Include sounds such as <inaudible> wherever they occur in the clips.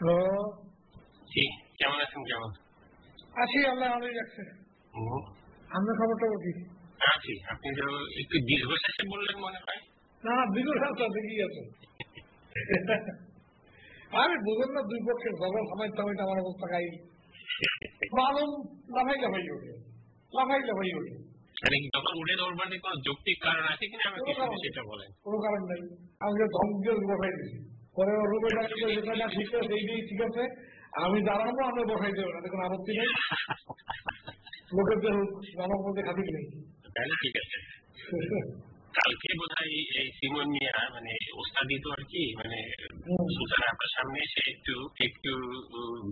Hello জি কেমন আছেন কেমন? আছি আল্লাহ ভালোই রাখছে। কি? আছি আপনি তো একটু দীর্ঘশ্বাসে বললেন মনে হয়। না তো দেখি আছে। আরে বুঝেন না দুই পক্ষের ঝগড়া সামাই সামাইতে আমার অবস্থা খাই মালুম লাফাই লাফাই ওঠে। লাফাই লাফাই ওঠে। মানে যখন উঠে দৌড়বার কোনো যৌক্তিক কারণ আছে কিনা আমাকে সেটা বলেন। কোনো কারণ নেই। আমি ধমক দিয়ে বসাই দিছি পরে ওর রুমে ডাকতে যেটা না ঠিক আছে এইটাই ঠিক আছে আমি দাঁড়াবো আমি বসাই দেবো না। কোনো আপত্তি নেই। লোকের যে মানব মধ্যে খাতির নেই। তাহলে ঠিক আছে। কালকে বোধ হয় এই সিমন মিয়া মানে ওস্তাদি তো আর কি মানে। সুলতান আপনার সামনে এসে একটু একটু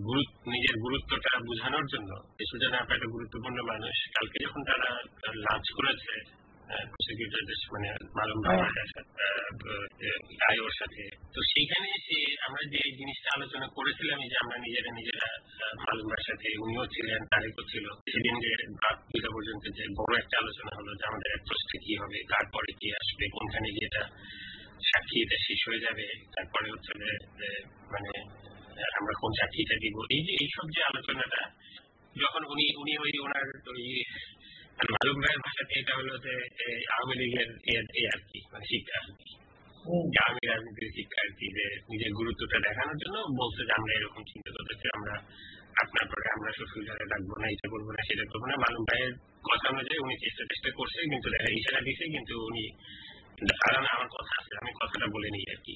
গুরুত্ব নিজের গুরুত্বটা বোঝানোর জন্য সুলতান আপনার একটা গুরুত্বপূর্ণ মানুষ কালকে যখন তারা লাঞ্চ করেছে প্রসিকিউটরদের মানে মালুম ভাইয়ের সাথে তো সেইখানে এসে আমরা যে জিনিসটা আলোচনা করেছিলাম যে আমরা নিজেরা নিজেরা মালুম সাথে উনিও ছিলেন তারেকও ছিল সেদিন যে রাত দুটা পর্যন্ত যে বড় একটা আলোচনা হলো যে আমাদের অ্যাপ্রোচটা কি হবে তারপরে কি আসবে কোনখানে গিয়ে এটা সাক্ষী এটা শেষ হয়ে যাবে তারপরে হচ্ছে যে যে মানে আমরা কোন চাকরিটা দিব এই যে এইসব যে আলোচনাটা যখন উনি উনি ওই ওনার ওই ভাইয়ের ভাষাতে এটা হলো যে আওয়ামী লীগের এ- এ আর কি মানে শিক্ষা আর কি। আমি রাজনীতির শিক্ষা যে নিজের গুরুত্বটা দেখানোর জন্য বলছে যে আমরা এরকম চিন্তা করতেছি আমরা আপনার পরে আমরা শ্বশুরঘরে রাখব না এটা করব না সেটা করব না। মালুম ভাইয়ের কথা অনুযায়ী উনি চেষ্টা চেষ্টা করছে কিন্তু দেখা ইশারা দিছে কিন্তু উনি কারণ আমার কথা আছে আমি কথাটা বলে নিই আর কি।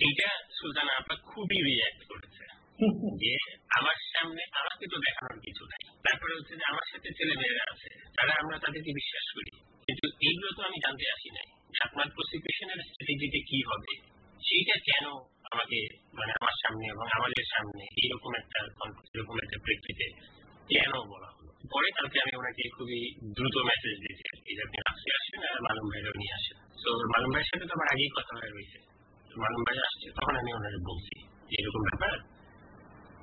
এইটা সুলতান আপা খুবই রিয়াক্ট করেছে। <laughs> যে আমার সামনে আমাকে তো দেখানোর কিছু নাই। তারপরে হচ্ছে যে আমার সাথে ছেলে মেয়েরা আছে, তারা আমরা তাদেরকে বিশ্বাস করি। কিন্তু এইগুলো তো আমি জানতে আসি নাই। আপনার প্রসিকিউশনের স্ট্র্যাটেজিতে কি হবে, সেইটা কেন আমাকে মানে আমার সামনে এবং আমাদের সামনে এইরকম একটা এরকম একটা প্রেক্ষিতে কেন বলা হলো? পরে কালকে আমি ওনাকে খুবই দ্রুত মেসেজ দিয়েছি আর কি আপনি আজকে আসেন আর মালুম ভাইরাও নিয়ে আসেন। তো মালুম ভাইয়ের সাথে তো আমার আগেই কথা হয়ে রয়েছে মালুম ভাই আসছে, তখন আমি ওনাকে বলছি এরকম ব্যাপার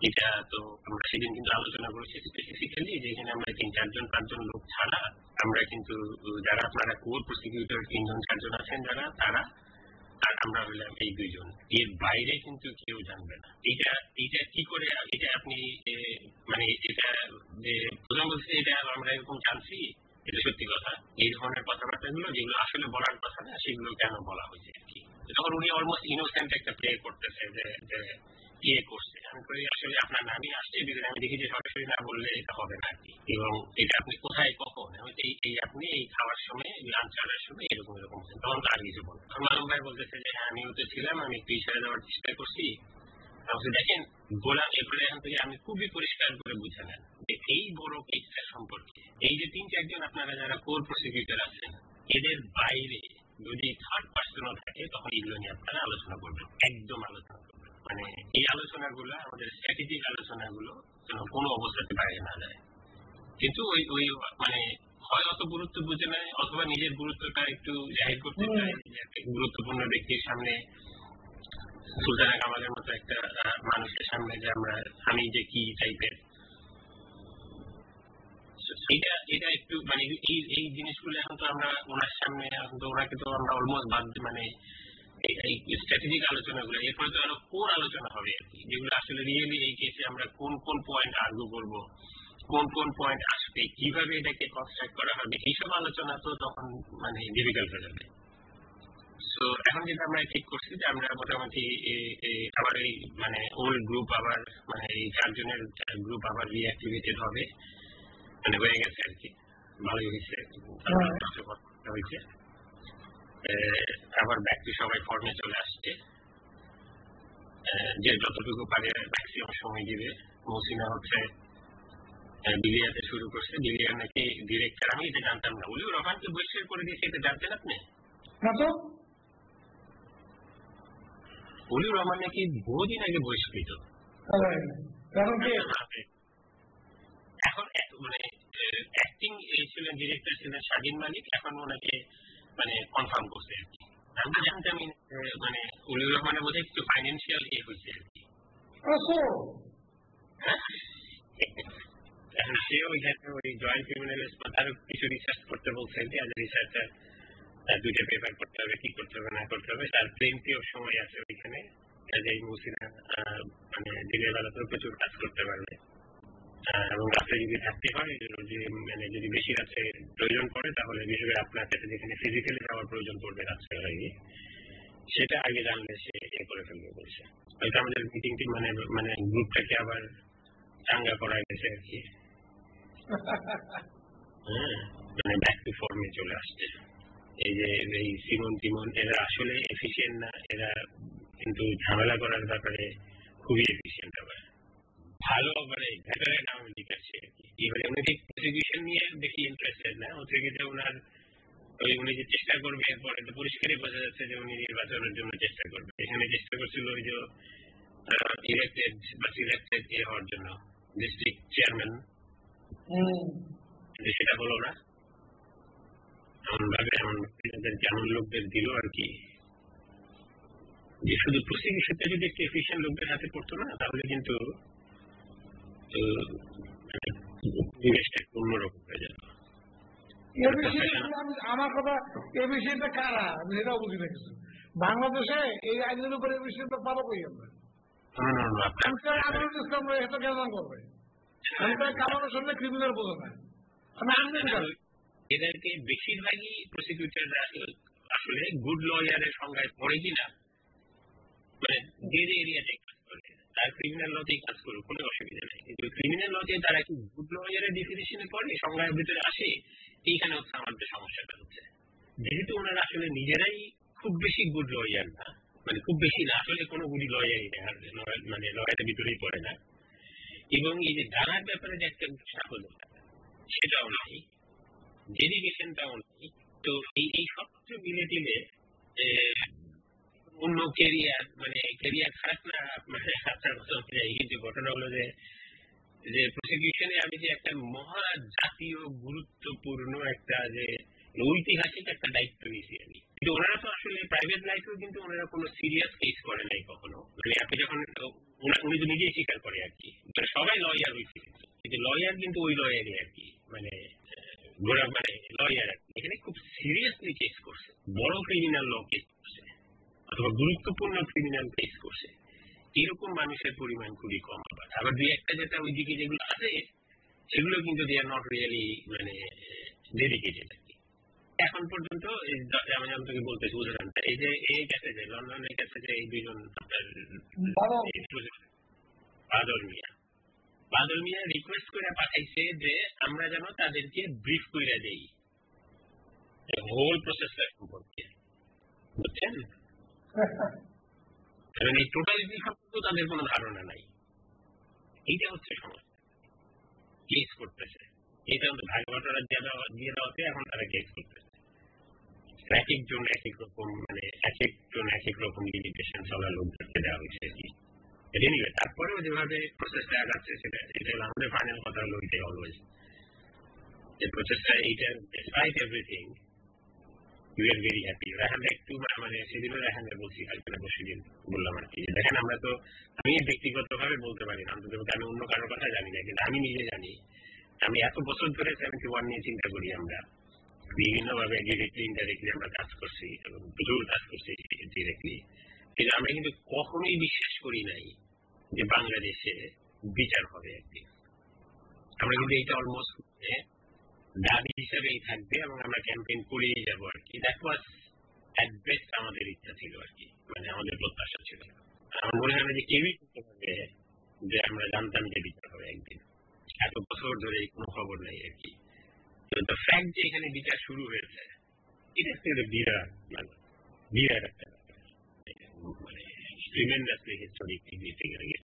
এটা তো আমরা সেদিন কিন্তু আলোচনা করেছি স্পেসিফিক্যালি যে এখানে আমরা তিন, চারজন, পাঁচজন লোক ছাড়া আমরা কিন্তু যারা আপনারা কোর প্রসিকিউটর তিনজন, চারজন আছেন যারা, তারা আর আমরা হলাম এই দুইজন। এর বাইরে কিন্তু কেউ জানবে না। এটা এটা কি করে, এটা আপনি মানে এটা যে প্রথম বলছে এটা আমরা এরকম জানছি, এটা সত্যি কথা। এই ধরনের কথাবার্তাগুলো যেগুলো আসলে বলার কথা না, সেগুলো কেন বলা হয়েছে আর কি? তখন উনি অলমোস্ট ইনোসেন্ট একটা প্লে করতেছে যে ইয়ে করছে। আমি করি আসলে আপনার নামই আসছে বিকজ আমি দেখি যে সরাসরি না বললে এটা হবে না আর কি এবং এটা আপনি কোথায়, কখন? এই এই আপনি এই খাওয়ার সময় লাঞ্চ আনার সময় এরকম এরকম। তখন আর কিছু তখন মালুম ভাই বলতেছে যে হ্যাঁ আমিও তো ছিলাম, আমি একটু ইশারা দেওয়ার চেষ্টা করছি। আমি দেখেন, গোলাম এরপরে এখান থেকে আমি খুবই পরিষ্কার করে বুঝে নেন যে, এই বড় কেসটা সম্পর্কে, এই যে তিন, চারজন আপনারা যারা কোর প্রসিকিউটর আছেন, এদের বাইরে যদি থার্ড পার্সনও থাকে, তখন এগুলো নিয়ে আপনারা আলোচনা করবেন, একদম আলোচনা করবেন। মানে এই আলোচনাগুলো আমাদের স্ট্র্যাটেজিক আলোচনাগুলো যেন কোনো অবস্থাতে বাইরে না যায়। কিন্তু ওই ওই মানে হয় অত গুরুত্ব বুঝে নেয় অথবা নিজের গুরুত্বটা একটু জাহির করতে চায় গুরুত্বপূর্ণ ব্যক্তির সামনে সুলতানা কামালের মতো একটা মানুষের সামনে যে আমরা আমি যে কি টাইপের এটা এটা একটু মানে এই এই জিনিসগুলো এখন তো আমরা ওনার সামনে এখন তো ওনাকে তো আমরা অলমোস্ট বাদ মানে এই- স্ট্র্যাটেজিক আলোচনাগুলো এরপরে তো আরও কোর আলোচনা হবে আর কি যেগুলো আসলে রিয়েলি এই কেসে আমরা কোন কোন পয়েন্ট আর্গু করব কোন কোন পয়েন্ট আসবে কীভাবে এটাকে কনস্ট্রাক্ট করা হবে এইসব আলোচনা তো তখন মানে ডিফিকাল্ট হয়ে যাবে। তো এখন যেটা আমরা ঠিক করছি যে আমরা মোটামুটি আবার এই মানে ওল্ড গ্রুপ আবার মানে এই চারজনের গ্রুপ আবার রিঅ্যাক্টিভেটেড হবে। মানে হয়ে গেছে আর কি ভালোই হয়েছে হ্যাঁ। কার্যকর হয়েছে। আহ, আবার ব্যাক টু সবাই ফর্মে চলে আসছে। যে যতটুকু পারে ম্যাক্সিমাম সময় দিবে। মৌসিনা হচ্ছে বিলিয়াতে শুরু করছে। বিলিয়ার নাকি ডিরেক্টর আমি এটা জানতাম না। উলিও রহমানকে বহিষ্কার করে দিয়েছে এটা জানতেন আপনি? না উলিউর রহমান নাকি বহুদিন আগে বহিষ্কৃত। তাহলে কারণ কি? এখন মানে অ্যাক্টিং ছিলেন ডিরেক্টর ছিলেন স্বাধীন মালিক এখন ওনাকে মানে কনফার্ম করছে আর কি। আমি তো জানতামই মানে উলিউর রহমানের বোধহয় একটু ফাইন্যান্সিয়াল ইয়ে হয়েছে আর কি। হ্যাঁ? এখন সে ওইখানে ওই জয়েন্ট ক্রিমিনাল কিছু রিসার্চ করতে বলছে যে আজ দুইটা পেপার করতে হবে কি করতে হবে না করতে হবে। তার প্লেন্টি সময় আছে ওইখানে। কাজে এই মুসিনা মানে দিনের বেলা তো প্রচুর কাজ করতে পারবে। এবং রাত্রে যদি থাকতে হয় মানে যদি বেশি রাত্রে প্রয়োজন পড়ে, তাহলে বিশেষ আপনার কাছে যেখানে ফিজিক্যালি যাওয়ার প্রয়োজন পড়বে রাত্রে হয়ে সেটা আগে জানলে সে এ করে ফেলবে বলছে। হয়তো আমাদের মিটিংটি মানে মানে গ্রুপটাকে আবার চাঙ্গা করা গেছে আর কি। হ্যাঁ মানে ব্যাক টু ফর্মে চলে আসছে। এই যে, এই সিমন টিমন এরা আসলে এফিসিয়েন্ট না, এরা কিন্তু ঝামেলা করার ব্যাপারে খুবই এফিসিয়েন্ট আবার ভালো মানে ভেতরে নাম আর এবারে উনি ঠিক প্রসিকিউশন নিয়ে বেশি ইন্টারেস্টেড না। ওনার ওই উনি যে চেষ্টা করবে এরপরে তো পরিষ্কারই বোঝা যাচ্ছে যে উনি নির্বাচনের জন্য চেষ্টা করবে। এখানে চেষ্টা করছিল ওই যে ইলেক্টেড বা সিলেক্টেড এ হওয়ার জন্য ডিস্ট্রিক্ট চেয়ারম্যান সেটা হলো না। এমন ভাবে এমন যেমন লোকদের দিল আর কি। যে শুধু প্রসিকিউশনটা যদি একটু এফিসিয়েন্ট লোকদের হাতে পড়তো না তাহলে কিন্তু পরিবেশটা একটু অন্যরকম হয়ে আমি- আমার কথা এ বিষয়টা কারা আমি সেটাও বুঝি না কিছু বাংলাদেশে এই আইনের উপরে এ বিষয়টা কই আমরা ইসলাম করবে আমি তো ক্রিমিনাল বোঝো না আমি এদেরকে বেশিরভাগই প্রসিকিউটররা আসলে গুড লয়ারের সংজ্ঞায় পড়ে কিনা? মানে যে যে এরিয়াতে তার ক্রিমিনাল লতেই কাজ করুক কোনো অসুবিধা নেই। কিন্তু ক্রিমিনাল লতে তারা কি গুড লয়ারের ডিফিনেশনে পড়ে সংজ্ঞার ভিতরে আসে এইখানে হচ্ছে আমাদের সমস্যাটা হচ্ছে। যেহেতু ওনারা আসলে নিজেরাই খুব বেশি গুড লয়ার না মানে খুব বেশি না আসলে কোনো গুডি লয়ারই না মানে লয়ারের ভিতরেই পড়ে না। এবং এই যে জানার ব্যাপারে যে একটা দরকার, সেটাও নাই ডেডিকেশনটাও নেই। তো এই এই সব কিছু মিলে টিলে অন্য কেরিয়ার মানে কেরিয়ার খারাপ না মানে আপনার অনুযায়ী কিন্তু ঘটনা হলো যে যে প্রসিকিউশনে আমি যে একটা মহা জাতীয় গুরুত্বপূর্ণ একটা যে ঐতিহাসিক একটা দায়িত্ব নিয়েছি আমি। কিন্তু ওনারা তো আসলে প্রাইভেট লাইফেও কিন্তু ওনারা কোনো সিরিয়াস কেস করে নাই কখনো। মানে আপনি যখন উনি তো নিজেই স্বীকার করে আর কি। মানে সবাই লয়ার হয়েছে কিন্তু। লয়ার কিন্তু ওই লয়ারই আর কি। মানে ঘোরা মানে লয়ার এখানে খুব সিরিয়াসলি কেস করছে। বড় ক্রিমিনাল ল কেস অথবা গুরুত্বপূর্ণ ক্রিমিনাল কেস করছে এরকম মানুষের পরিমাণ খুবই কম আবার। আবার দুই একটা যেটা ওইদিকে যেগুলো আছে সেগুলো কিন্তু দে আর নট রিয়েলি মানে ডেডিকেটেড আর কি। এখন পর্যন্ত আমি বলতেছি উদাহরণটা এই যে এই যে লন্ডনের কাছে যে। এই দুজন- বাদল মিয়া। বাদল মিয়া রিকোয়েস্ট করে পাঠাইছে যে আমরা যেন তাদেরকে ব্রিফ করে দেই। হোল প্রসেসটা সম্পর্কে। বুঝছেন? কারণ এই টোটালিটি সম্পর্কে তাদের কোনো ধারণা নাই। এইটা হচ্ছে সমস্যা। কেস করতেছে। এটা হচ্ছে ভাগ বাটোয়ারা দিয়ে দেওয়া দিয়ে দেওয়াতে এখন তারা কেস করতেছে। এক একজন এক এক রকম মানে এক একজন এক এক রকম লিমিটেশন চলা লোকদেরকে দেওয়া হয়েছে এনিওয়ে তারপরেও যেভাবে প্রসেসটা আগাচ্ছে, সেটা এটা আমাদের ফাইনাল কথা হলো ওইটাই অলওয়েজ যে প্রসেসটা এইটা despite everything are very happy রাহানটা একটু মানে- সেদিনও রাহানকে বলছি না পরশু দিন বললাম আর কি। দেখেন, আমরা তো, আমি ব্যক্তিগতভাবে বলতে পারি না, অন্তত আমি অন্য কারোর কথা জানি না, কিন্তু আমি নিজে জানি, আমি এত বছর ধরে সেভেন্টি ওয়ান নিয়ে চিন্তা করি আমরা। বিভিন্ন ভাবে ডিরেক্টলি ইনডাইরেক্টলি আমরা কাজ করছি এবং প্রচুর কাজ করছি ডিরেক্টলি কিন্তু আমরা কিন্তু কখনোই বিশ্বাস করি নাই যে বাংলাদেশে বিচার হবে একদিন। আমরা কিন্তু এইটা অলমোস্ট দাবি হিসেবেই থাকবে এবং আমরা ক্যাম্পেইন করেই যাব আর কি। দ্যাট ওয়াজ অ্যাট বেস্ট আমাদের ইচ্ছা ছিল আর কি। মানে আমাদের প্রত্যাশা ছিল। আমার মনে হয় যে কেউই করতে পারবে যে আমরা জানতাম যে বিচার হবে একদিন। এত বছর ধরে কোনো খবর নেই আর কি। তো ফ্যাক্ট যে এখানে বিচার শুরু হয়েছে এটা একটা বিরাট মানে বিরাট একটা। মানে হিস্টোরিক